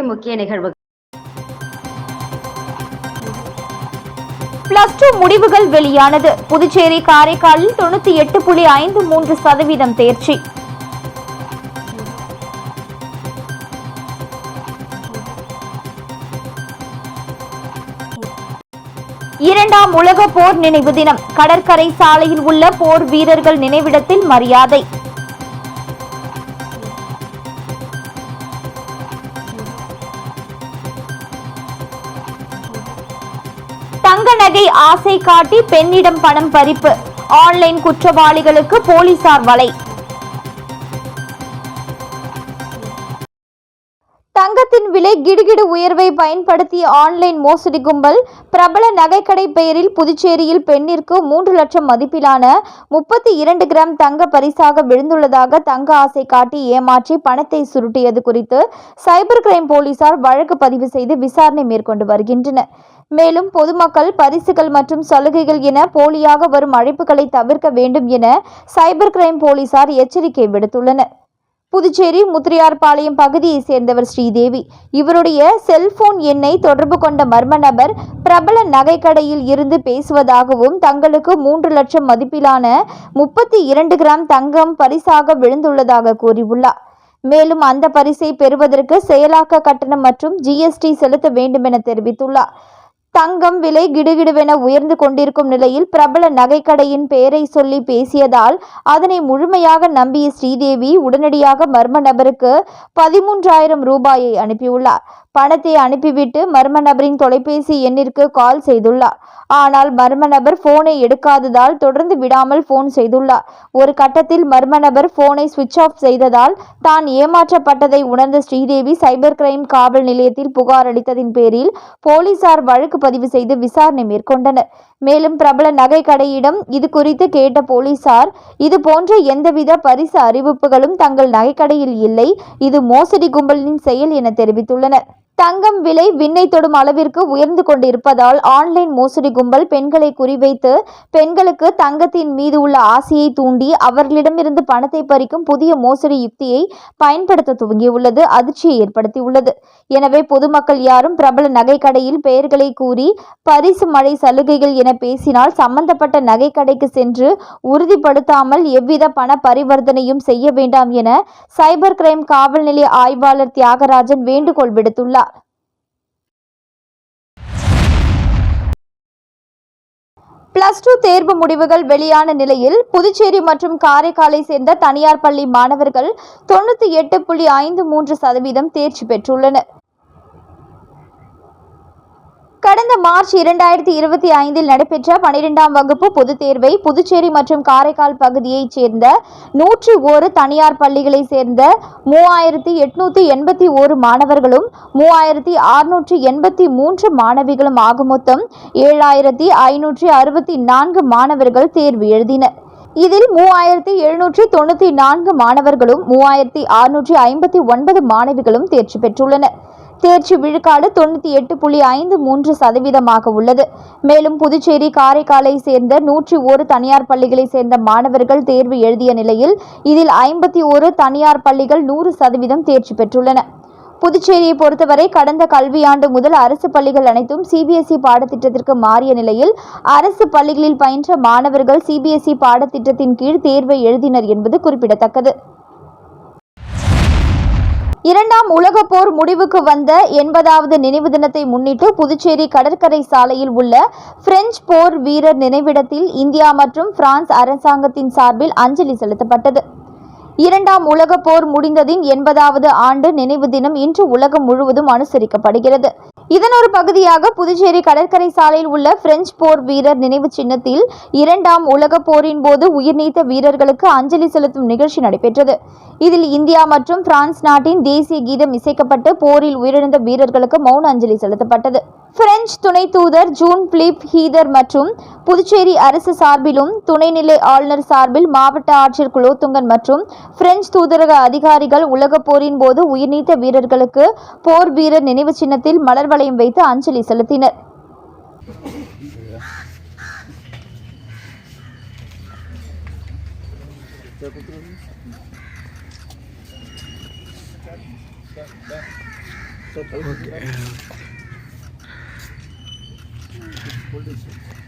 இன்றைய முக்கிய நிகழ்வுகள் பிளஸ் டூ முடிவுகள் வெளியானது. புதுச்சேரி காரைக்காலில் தொண்ணூத்தி எட்டு புள்ளி ஐந்து மூன்று சதவீதம் தேர்ச்சி. இரண்டாம் உலக போர் நினைவு தினம். கடற்கரை சாலையில் உள்ள போர் வீரர்கள் நினைவிடத்தில் மரியாதை. அழகை ஆசை காட்டி பெண்ணிடம் பணம் பறிப்பு. ஆன்லைன் குற்றவாளிகளுக்கு போலீசார் வலை. விலை கிடுகிடு உயர்வை பயன்படுத்திய ஆன்லைன் மோசடி கும்பல் பிரபல நகைக்கடை பெயரில் புதுச்சேரியில் பெண்ணிற்கு மூன்று லட்சம் மதிப்பிலான முப்பத்தி இரண்டு கிராம் தங்க பரிசாக விழுந்துள்ளதாக தங்க ஆசை காட்டி ஏமாற்றி பணத்தை சுருட்டியது குறித்து சைபர் கிரைம் போலீசார் வழக்கு பதிவு செய்து விசாரணை மேற்கொண்டு வருகின்றனர். மேலும் பொதுமக்கள் பரிசுகள் மற்றும் சலுகைகள் என போலியாக வரும் அழைப்புகளை தவிர்க்க வேண்டும் என சைபர் கிரைம் போலீசார் எச்சரிக்கை விடுத்துள்ளனர். புதுச்சேரி முத்திரையார்பாளையம் பகுதியைச் சேர்ந்தவர் ஸ்ரீதேவி. இவருடைய செல்போன் எண்ணை தொடர்பு கொண்ட மர்ம நபர் பிரபல நகைக்கடையில் இருந்து பேசுவதாகவும் தங்களுக்கு மூன்று லட்சம் மதிப்பிலான முப்பத்தி இரண்டு கிராம் தங்கம் பரிசாக விழுந்துள்ளதாக கூறியுள்ளார். மேலும் அந்த பரிசை பெறுவதற்கு செயலாக்க கட்டணம் மற்றும் ஜிஎஸ்டி செலுத்த வேண்டும் என தெரிவித்துள்ளார். தங்கம் விலை கிடுகிடுவென உயர்ந்து கொண்டிருக்கும் நிலையில் பிரபல நகைக்கடையின் பெயரை சொல்லி பேசியதால் அதனை முழுமையாக நம்பிய ஸ்ரீதேவி உடனடியாக மர்ம நபருக்கு பதிமூன்றாயிரம் ரூபாயை அனுப்பியுள்ளார். பணத்தை அனுப்பிவிட்டு மர்ம நபரின் தொலைபேசி எண்ணிற்கு கால் செய்துள்ளார். ஆனால் மர்ம நபர் போனை எடுக்காததால் தொடர்ந்து விடாமல் போன் செய்துள்ளார். ஒரு கட்டத்தில் மர்ம நபர் போனை சுவிட்ச் ஆஃப் செய்ததால் தான் ஏமாற்றப்பட்டதை உணர்ந்த ஸ்ரீதேவி சைபர் கிரைம் காவல் நிலையத்தில் புகார் அளித்ததின் பேரில் போலீசார் வழக்கு பதிவு செய்து விசாரணை மேற்கொண்டனர். மேலும் பிரபல நகை கடையிடம் இது குறித்து கேட்ட போலீசார் இது போன்ற எந்தவித பரிசு அறிவிப்புகளும் தங்கள் நகைக்கடையில் இல்லை இது மோசடி கும்பலின் செயல் என தெரிவித்துள்ளனர். தங்கம் விலை விண்ணை தொடும் அளவிற்கு உயர்ந்து கொண்டிருப்பதால் ஆன்லைன் மோசடி கும்பல் பெண்களை குறிவைத்து பெண்களுக்கு தங்கத்தின் மீது உள்ள ஆசையை தூண்டி அவர்களிடமிருந்து பணத்தை பறிக்கும் புதிய மோசடி யுக்தியை பயன்படுத்த துவங்கியுள்ளது அதிர்ச்சியை ஏற்படுத்தியுள்ளது. எனவே பொதுமக்கள் யாரும் பிரபல நகைக்கடையில் பெயர்களை கூறி பரிசு மழை சலுகைகள் என பேசினால் சம்பந்தப்பட்ட நகைக்கடைக்கு சென்று உறுதிப்படுத்தாமல் எவ்வித பண பரிவர்த்தனையும் செய்ய வேண்டாம் என சைபர் கிரைம் காவல் நிலைய ஆய்வாளர் தியாகராஜன் வேண்டுகோள் விடுத்துள்ளார். பிளஸ் டூ தேர்வு முடிவுகள் வெளியான நிலையில் புதுச்சேரி மற்றும் காரைக்காலை சேர்ந்த தனியார் பள்ளி மாணவர்கள் தொண்ணூற்றி எட்டு புள்ளி ஐந்து மூன்று சதவீதம் தேர்ச்சி பெற்றுள்ளனர். கடந்த மார்ச் இரண்டாயிரத்தி இருபத்தி ஐந்தில் நடைபெற்ற பனிரெண்டாம் வகுப்பு பொதுத் தேர்வை புதுச்சேரி மற்றும் காரைக்கால் பகுதியைச் சேர்ந்த நூற்றி ஒரு தனியார் பள்ளிகளைச் சேர்ந்த மூவாயிரத்தி எட்நூத்தி எண்பத்தி ஓரு மாணவர்களும் மூவாயிரத்தி அறுநூற்றி எண்பத்தி மூன்று மாணவிகளும் ஆக மொத்தம் ஏழாயிரத்தி ஐநூற்றி அறுபத்தி நான்கு மாணவர்கள் தேர்வு எழுதினர். இதில் மூவாயிரத்தி எழுநூற்றி தொண்ணூற்றி நான்கு மாணவர்களும் மூவாயிரத்தி அறுநூற்றி ஐம்பத்தி ஒன்பது மாணவிகளும் தேர்ச்சி பெற்றுள்ளனர். தேர்ச்சி விழுக்காடு தொண்ணூற்றி எட்டு புள்ளி ஐந்து மூன்று சதவீதமாக உள்ளது. மேலும் புதுச்சேரி காரைக்காலை சேர்ந்த நூற்றி ஒரு தனியார் பள்ளிகளை சேர்ந்த மாணவர்கள் தேர்வு எழுதிய நிலையில் இதில் ஐம்பத்தி ஒரு தனியார் பள்ளிகள் நூறு சதவீதம் தேர்ச்சி பெற்றுள்ளன. புதுச்சேரியை பொறுத்தவரை கடந்த கல்வியாண்டு முதல் அரசு பள்ளிகள் அனைத்தும் சிபிஎஸ்இ பாடத்திட்டத்திற்கு மாறிய நிலையில் அரசு பள்ளிகளில் பயின்ற மாணவர்கள் சிபிஎஸ்இ பாடத்திட்டத்தின் கீழ் தேர்வை எழுதினர் என்பது குறிப்பிடத்தக்கது. இரண்டாம் உலக போர் முடிவுக்கு வந்த எண்பதாவது நினைவு தினத்தை முன்னிட்டு புதுச்சேரி கடற்கரை சாலையில் உள்ள பிரெஞ்சு போர் வீரர் நினைவிடத்தில் இந்தியா மற்றும் பிரான்ஸ் அரசாங்கத்தின் சார்பில் அஞ்சலி செலுத்தப்பட்டது. இரண்டாம் உலக போர் முடிந்ததின் எண்பதாவது ஆண்டு நினைவு தினம் இன்று உலகம் முழுவதும் அனுசரிக்கப்படுகிறது. இதன் ஒரு பகுதியாக புதுச்சேரி கடற்கரை சாலையில் உள்ள பிரெஞ்சு போர் வீரர் நினைவு சின்னத்தில் இரண்டாம் உலகப் போரின் போது உயிர்நீத்த வீரர்களுக்கு அஞ்சலி செலுத்தும் நிகழ்ச்சி நடைபெற்றது. இதில் இந்தியா மற்றும் பிரான்ஸ் நாட்டின் தேசிய கீதம் இசைக்கப்பட்டு போரில் உயிரிழந்த வீரர்களுக்கு மௌன அஞ்சலி செலுத்தப்பட்டது. பிரெஞ்சு துணை தூதர் ஜூன் பிலிப் ஹீதர் மற்றும் புதுச்சேரி அரசு சார்பிலும் துணைநிலை ஆளுநர் சார்பில் மாவட்ட ஆட்சியர் குலோத்துங்கன் மற்றும் பிரெஞ்சு தூதரக அதிகாரிகள் உலகப் போரின் போது உயிர்நீத்த வீரர்களுக்கு போர் வீரர் நினைவு சின்னத்தில் மலர் வளையம் வைத்து அஞ்சலி செலுத்தினர். politicians.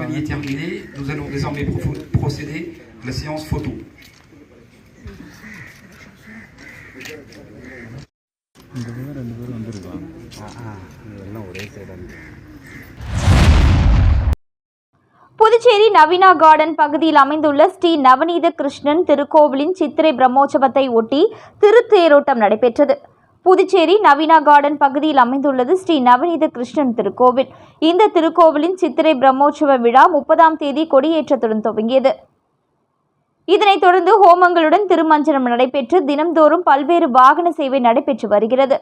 Cérémonie est terminée. Nous allons désormais procéder à la séance photo. Puducherry Naveena garden பகுதியில் அமைந்துள்ள ஸ்ரீ நவநீத கிருஷ்ணன் திருக்கோவிலின் சித்திரை பிரம்மோற்சவத்தை ஒட்டி திருத்தேரோட்டம் நடைபெற்றது புதுச்சேரி நவீனா கார்டன் பகுதியில் அமைந்துள்ளது ஸ்ரீ நவநீத கிருஷ்ணன் திருக்கோவில். இந்த திருக்கோவிலின் சித்திரை பிரம்மோற்சவ விழா முப்பதாம் தேதி கொடியேற்றத்துடன் துவங்கியது. இதனைத் தொடர்ந்து ஹோமங்களுடன் திருமஞ்சனம் நடைபெற்று தினம்தோறும் பல்வேறு வாகன சேவை நடைபெற்று வருகிறது.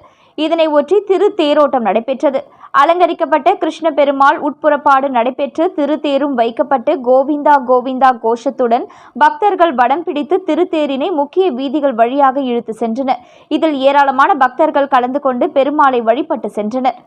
இதனை ஒற்றி திரு தேரோட்டம் நடைபெற்றது. அலங்கரிக்கப்பட்ட கிருஷ்ண பெருமாள் உட்புறப்பாடு நடைபெற்று திருத்தேரும் வைக்கப்பட்டு கோவிந்தா கோவிந்தா கோஷத்துடன் பக்தர்கள் வடம் பிடித்து திருத்தேரினை முக்கிய வீதிகள் வழியாக இழுத்து சென்றனர். இதில் ஏராளமான பக்தர்கள் கலந்து கொண்டு பெருமாளை வழிபட்டு சென்றனர்.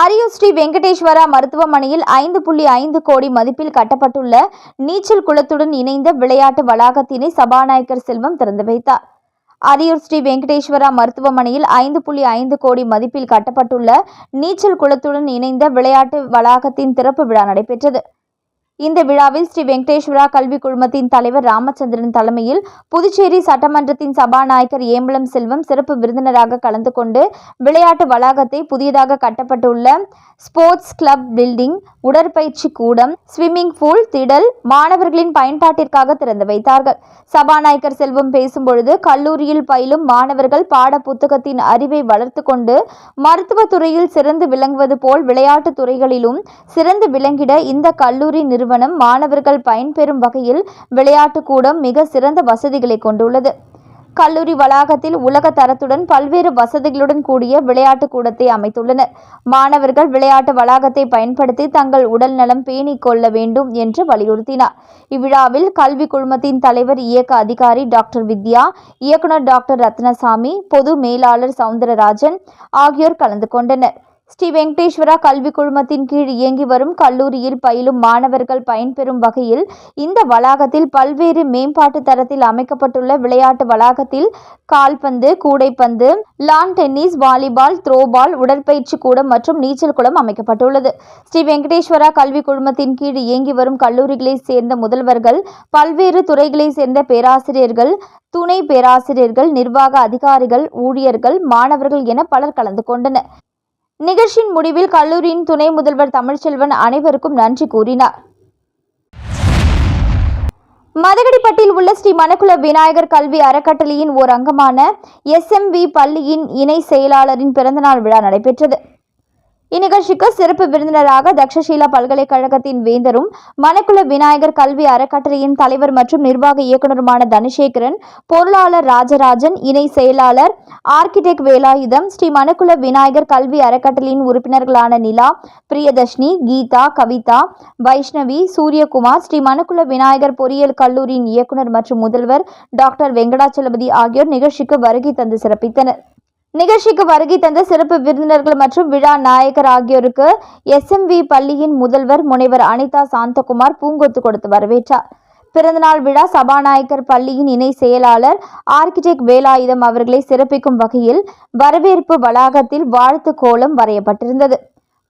அரியூர் ஸ்ரீ வெங்கடேஸ்வரா மருத்துவமனையில் ஐந்து புள்ளி ஐந்து கோடி மதிப்பில் கட்டப்பட்டுள்ள நீச்சல் குளத்துடன் இணைந்த விளையாட்டு வளாகத்தினை சபாநாயகர் செல்வம் திறந்து வைத்தார். அரியூர் ஸ்ரீ வெங்கடேஸ்வரா மருத்துவமனையில் ஐந்து புள்ளி ஐந்து கோடி மதிப்பில் கட்டப்பட்டுள்ள நீச்சல் குளத்துடன் இணைந்த விளையாட்டு வளாகத்தின் திறப்பு விழா நடைபெற்றது. இந்த விழாவில் ஸ்ரீ வெங்கடேஸ்வரா கல்விக் குழுமத்தின் தலைவர் ராமச்சந்திரன் தலைமையில் புதுச்சேரி சட்டமன்றத்தின் சபாநாயகர் ஏம்பலம் செல்வம் சிறப்பு விருந்தினராக கலந்து கொண்டு விளையாட்டு வளாகத்தை புதியதாக கட்டப்பட்டுள்ள ஸ்போர்ட்ஸ் கிளப் பில்டிங் உடற்பயிற்சி கூடம் ஸ்விம்மிங் பூல் திடல் மாணவர்களின் பயன்பாட்டிற்காக திறந்து வைத்தார்கள். சபாநாயகர் செல்வம் பேசும்பொழுது கல்லூரியில் பயிலும் மாணவர்கள் பாட புத்தகத்தின் அறிவை வளர்த்து கொண்டு மருத்துவத் துறையில் சிறந்து விளங்குவது போல் விளையாட்டு துறைகளிலும் சிறந்து விளங்கிட இந்த கல்லூரி நிறுவனம் மாணவர்கள் பயன்பெறும் வகையில் விளையாட்டு கூடம் மிக சிறந்த வசதிகளை கொண்டுள்ளது. கல்லூரி வளாகத்தில் உலக தரத்துடன் பல்வேறு வசதிகளுடன் கூடிய விளையாட்டு கூடத்தை அமைத்துள்ளனர். மாணவர்கள் விளையாட்டு வளாகத்தை பயன்படுத்தி தங்கள் உடல் நலம் பேணி கொள்ள வேண்டும் என்று வலியுறுத்தினார். இவ்விழாவில் கல்வி குழுமத்தின் தலைவர் இயக்க அதிகாரி டாக்டர் வித்யா இயக்குநர் டாக்டர் ரத்னசாமி பொது மேலாளர் சவுந்தரராஜன் ஆகியோர் கலந்து கொண்டனர். ஸ்ரீ வெங்கடேஸ்வரா கல்வி குழுமத்தின் கீழ் இயங்கி வரும் கல்லூரியில் பயிலும் மாணவர்கள் பயன்பெறும் வகையில் இந்த வளாகத்தில் பல்வேறு மேம்பாட்டு தரத்தில் அமைக்கப்பட்டுள்ள விளையாட்டு வளாகத்தில் கால்பந்து கூடைப்பந்து லான் டென்னிஸ் வாலிபால் த்ரோபால் உடற்பயிற்சி கூடம் மற்றும் நீச்சல் குளம் அமைக்கப்பட்டுள்ளது. ஸ்ரீ வெங்கடேஸ்வரா கல்வி குழுமத்தின் கீழ் இயங்கி வரும் கல்லூரிகளைச் சேர்ந்த முதல்வர்கள் பல்வேறு துறைகளைச் சேர்ந்த பேராசிரியர்கள் துணை பேராசிரியர்கள் நிர்வாக அதிகாரிகள் ஊழியர்கள் மாணவர்கள் என பலர் கலந்து கொண்டனர். நிகழ்ச்சியின் முடிவில் கல்லூரியின் துணை முதல்வர் தமிழ்ச்செல்வன் அனைவருக்கும் நன்றி கூறினார். மதகடிப்பட்டில் உள்ள ஸ்ரீ மணக்குல விநாயகர் கல்வி அறக்கட்டளையின் ஓர் அங்கமான எஸ்எம்வி பள்ளியின் இணை செயலாளரின் பிறந்தநாள் விழா நடைபெற்றது. இந்நிகழ்ச்சிக்கு சிறப்பு விருந்தினராக தக்ஷசீலா பல்கலைக்கழகத்தின் வேந்தரும் மணக்குள விநாயகர் கல்வி அறக்கட்டளையின் தலைவர் மற்றும் நிர்வாக இயக்குநருமான தனசேகரன் பொருளாளர் ராஜராஜன் இணை செயலாளர் ஆர்கிடெக்ட் வேலாயுதம் ஸ்ரீ மணக்குள விநாயகர் கல்வி அறக்கட்டளையின் உறுப்பினர்களான நிலா பிரியதர்ஷினி கீதா கவிதா வைஷ்ணவி சூரியகுமார் ஸ்ரீ மணக்குள விநாயகர் பொறியியல் கல்லூரியின் இயக்குனர் மற்றும் முதல்வர் டாக்டர் வெங்கடாச்சலபதி ஆகியோர் நிகழ்ச்சிக்கு வருகை தந்து சிறப்பித்தனர். நிகழ்ச்சிக்கு வருகை தந்த சிறப்பு விருந்தினர்கள் மற்றும் விழா நாயகர் ஆகியோருக்கு எஸ்எம்வி பள்ளியின் முதல்வர் முனைவர் அனிதா சாந்தகுமார் பூங்கொத்து கொடுத்து வரவேற்றார். பிறந்தநாள் விழா சபாநாயகர் பள்ளியின் இணை செயலாளர் ஆர்கிடெக்ட் வேலாயுதம் அவர்களை சிறப்பிக்கும் வகையில் வரவேற்பு வளாகத்தில் வாழ்த்து கோலம் வரையப்பட்டிருந்தது.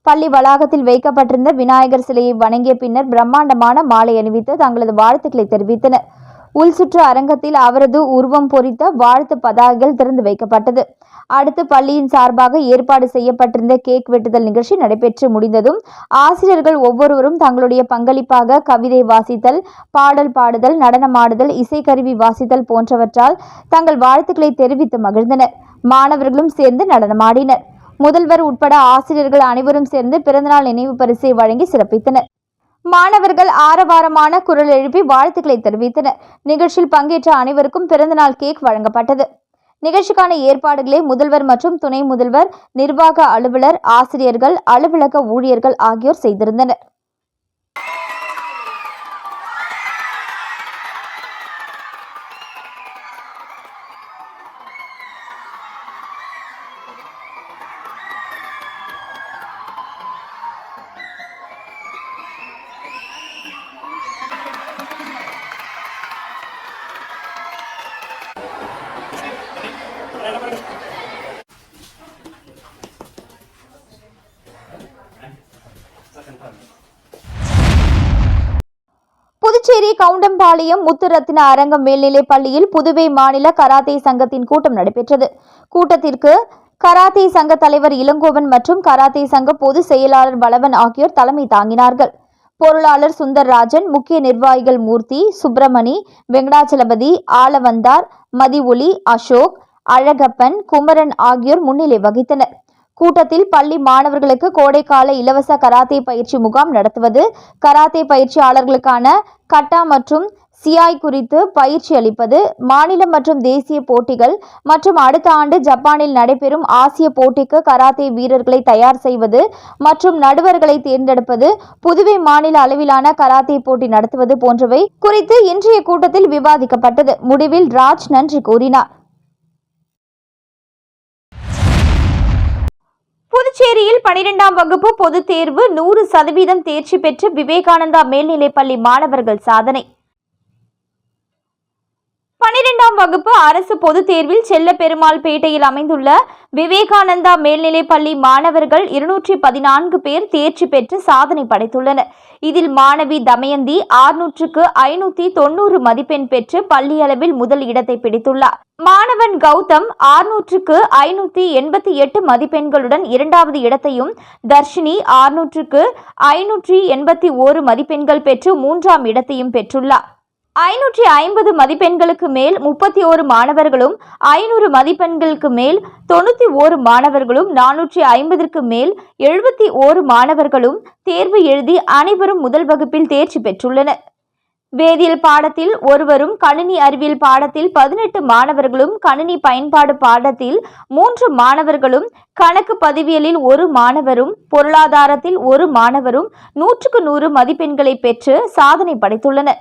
பள்ளி வளாகத்தில் வைக்கப்பட்டிருந்த விநாயகர் சிலையை வணங்கிய பின்னர் பிரம்மாண்டமான மாலை அணிவித்து தங்களது வாழ்த்துக்களை தெரிவித்தனர். உள்சுற்று அரங்கத்தில் அவரது உருவம் பொறித்த வாழ்த்து பதாகைகள் திறந்து வைக்கப்பட்டது. அடுத்து பள்ளியின் சார்பாக ஏற்பாடு செய்யப்பட்டிருந்த கேக் வெட்டுதல் நிகழ்ச்சி நடைபெற்று முடிந்ததும் ஆசிரியர்கள் ஒவ்வொருவரும் தங்களுடைய பங்களிப்பாக கவிதை வாசித்தல் பாடல் பாடுதல் நடனமாடுதல் இசைக்கருவி வாசித்தல் போன்றவற்றால் தங்கள் வாழ்த்துக்களை தெரிவித்து மகிழ்ந்தனர். மாணவர்களும் சேர்ந்து நடனமாடினர். முதல்வர் உட்பட ஆசிரியர்கள் அனைவரும் சேர்ந்து பிறந்தநாள் நினைவு பரிசை வழங்கி சிறப்பித்தனர். மாணவர்கள் ஆரவாரமான குரல் எழுப்பி வாழ்த்துக்களை தெரிவித்தனர். நிகழ்ச்சியில் பங்கேற்ற அனைவருக்கும் பிறந்தநாள் கேக் வழங்கப்பட்டது. நிகழ்ச்சிக்கான ஏற்பாடுகளை முதல்வர் மற்றும் துணை முதல்வர் நிர்வாக அலுவலர் ஆசிரியர்கள் அலுவலக ஊழியர்கள் ஆகியோர் செய்திருந்தனர். புதுச்சேரி கவுண்டம்பாளையம் முத்துரத்தின அரங்கம் மேல்நிலைப் பள்ளியில் புதுவை மாநில கராத்தே சங்கத்தின் கூட்டம் நடைபெற்றது. கூட்டத்திற்கு கராத்தே சங்க தலைவர் இளங்கோவன் மற்றும் கராத்தே சங்க பொதுச் செயலாளர் பலவன் ஆகியோர் தலைமை தாங்கினார்கள். பொருளாளர் சுந்தர்ராஜன் முக்கிய நிர்வாகிகள் மூர்த்தி சுப்பிரமணி வெங்கடாச்சலபதி ஆலவந்தார் மதிஒலி அசோக் அழகப்பன் குமரன் ஆகியோர் முன்னிலை வகித்தனர். கூட்டத்தில் பள்ளி மாணவர்களுக்கு கோடைக்கால இலவச கராத்தே பயிற்சி முகாம் நடத்துவது கராத்தே பயிற்சியாளர்களுக்கான கட்டா மற்றும் சியாய் குறித்து பயிற்சி அளிப்பது மாநில மற்றும் தேசிய போட்டிகள் மற்றும் அடுத்த ஆண்டு ஜப்பானில் நடைபெறும் ஆசிய போட்டிக்கு கராத்தே வீரர்களை தயார் செய்வது மற்றும் நடுவர்களை தேர்ந்தெடுப்பது புதுவை மாநில அளவிலான கராத்தே போட்டி நடத்துவது போன்றவை குறித்து இன்றைய கூட்டத்தில் விவாதிக்கப்பட்டது. முடிவில் ராஜ் நன்றி கூறினார். புதுச்சேரியில் பனிரெண்டாம் வகுப்பு பொதுத் தேர்வு நூறு சதவீதம் தேர்ச்சி பெற்று விவேகானந்தா மேல்நிலைப்பள்ளி மாணவர்கள் சாதனை. பனிரெண்டாம் வகுப்பு அரசு பொதுத் தேர்வில் செல்லப்பெருமாள் பேட்டையில் அமைந்துள்ள விவேகானந்தா மேல்நிலைப்பள்ளி மாணவர்கள் இருநூற்றி பதினான்கு பேர் தேர்ச்சி பெற்று சாதனை படைத்துள்ளனர். இதில் மாணவி தமயந்தி ஆறுநூற்றுக்கு ஐநூத்தி தொண்ணூறு மதிப்பெண் பெற்று பள்ளி அளவில் முதல் இடத்தை பிடித்துள்ளார். மாணவன் கௌதம் ஆறுநூற்றுக்கு ஐநூத்தி எண்பத்தி எட்டு மதிப்பெண்களுடன் இரண்டாவது இடத்தையும் தர்ஷினி ஆறுநூற்றுக்கு ஐநூற்றி எண்பத்தி ஓரு மதிப்பெண்கள் பெற்று மூன்றாம் இடத்தையும் பெற்றுள்ளார். ஐநூற்றி ஐம்பது மதிப்பெண்களுக்கு மேல் முப்பத்தி ஓரு மாணவர்களும் ஐநூறு மதிப்பெண்களுக்கு மேல் தொண்ணூற்றி ஓரு மாணவர்களும் நானூற்றி ஐம்பதற்கு மேல் எழுபத்தி ஓரு மாணவர்களும் தேர்வு எழுதி அனைவரும் முதல் வகுப்பில் தேர்ச்சி பெற்றுள்ளனர். வேதியியல் பாடத்தில் ஒருவரும் கணினி அறிவியல் பாடத்தில் பதினெட்டு மாணவர்களும் கணினி பயன்பாடு பாடத்தில் மூன்று மாணவர்களும் கணக்கு பதிவியலில் ஒரு மாணவரும் பொருளாதாரத்தில் ஒரு மாணவரும் நூற்றுக்கு நூறு மதிப்பெண்களை பெற்று சாதனை படைத்துள்ளனர்.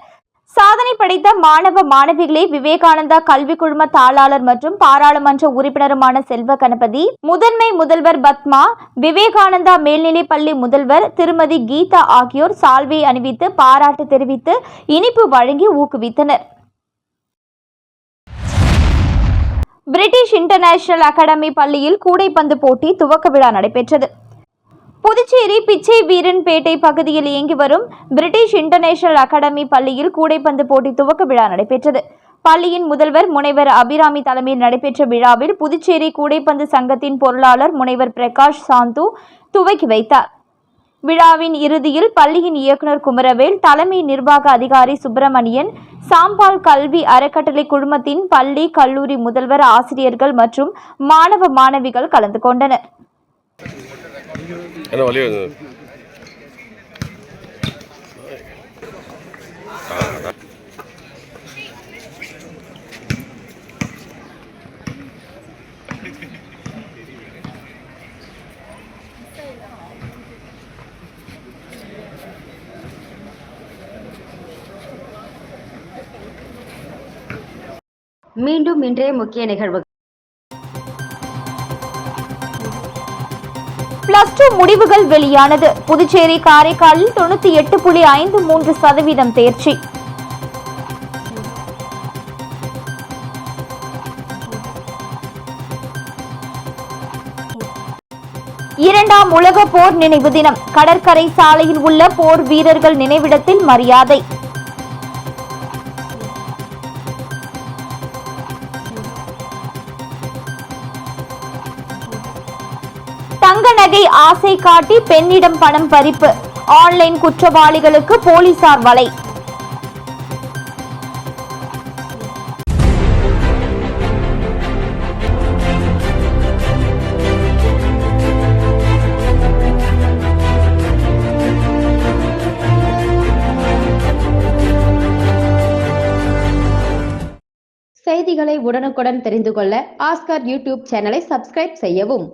சாதனை படைத்த மாணவ மாணவிகளை விவேகானந்தா கல்வி குழும தாளாளர் மற்றும் பாராளுமன்ற உறுப்பினருமான செல்வ கணபதி முதன்மை முதல்வர் பத்மா விவேகானந்தா மேல்நிலைப் பள்ளி முதல்வர் திருமதி கீதா ஆகியோர் சால்வை அணிவித்து பாராட்டு தெரிவித்து இனிப்பு வழங்கி ஊக்குவித்தனர். பிரிட்டிஷ் இன்டர்நேஷனல் அகாடமி பள்ளியில் கூடைப்பந்து போட்டி துவக்க விழா நடைபெற்றது. புதுச்சேரி பிச்சை வீரன்பேட்டை பகுதியில் இயங்கி வரும் பிரிட்டிஷ் இன்டர்நேஷனல் அகாடமி பள்ளியில் கூடைப்பந்து போட்டி துவக்க விழா நடைபெற்றது. பள்ளியின் முதல்வர் முனைவர் அபிராமி தலைமையில் நடைபெற்ற விழாவில் புதுச்சேரி கூடைப்பந்து சங்கத்தின் பொருளாளர் முனைவர் பிரகாஷ் சாந்து துவக்கி வைத்தார். விழாவின் இறுதியில் பள்ளியின் இயக்குனர் குமரவேல் தலைமை நிர்வாக அதிகாரி சுப்பிரமணியன் சாம்பால் கல்வி அறக்கட்டளை குழுமத்தின் பள்ளி கல்லூரி முதல்வர் ஆசிரியர்கள் மற்றும் மாணவ மாணவிகள் கலந்து கொண்டனர். என்ன வழி வருது? மீண்டும் இன்றைய முக்கிய நிகழ்வு பிளஸ் டூ முடிவுகள் வெளியானது. புதுச்சேரி காரைக்காலில் தொண்ணூத்தி எட்டு புள்ளி ஐந்து மூன்று சதவீதம் தேர்ச்சி. இரண்டாம் உலக போர் நினைவு தினம். கடற்கரை சாலையில் உள்ள போர் வீரர்கள் நினைவிடத்தில் மரியாதை. தங்க நகை ஆசை காட்டி பெண்ணிடம் பணம் பறிப்பு. ஆன்லைன் குற்றவாளிகளுக்கு போலீசார் வலை. செய்திகளை உடனுக்குடன் தெரிந்து கொள்ள ஆஸ்கார் யூடியூப் சேனலை சப்ஸ்கிரைப் செய்யவும்.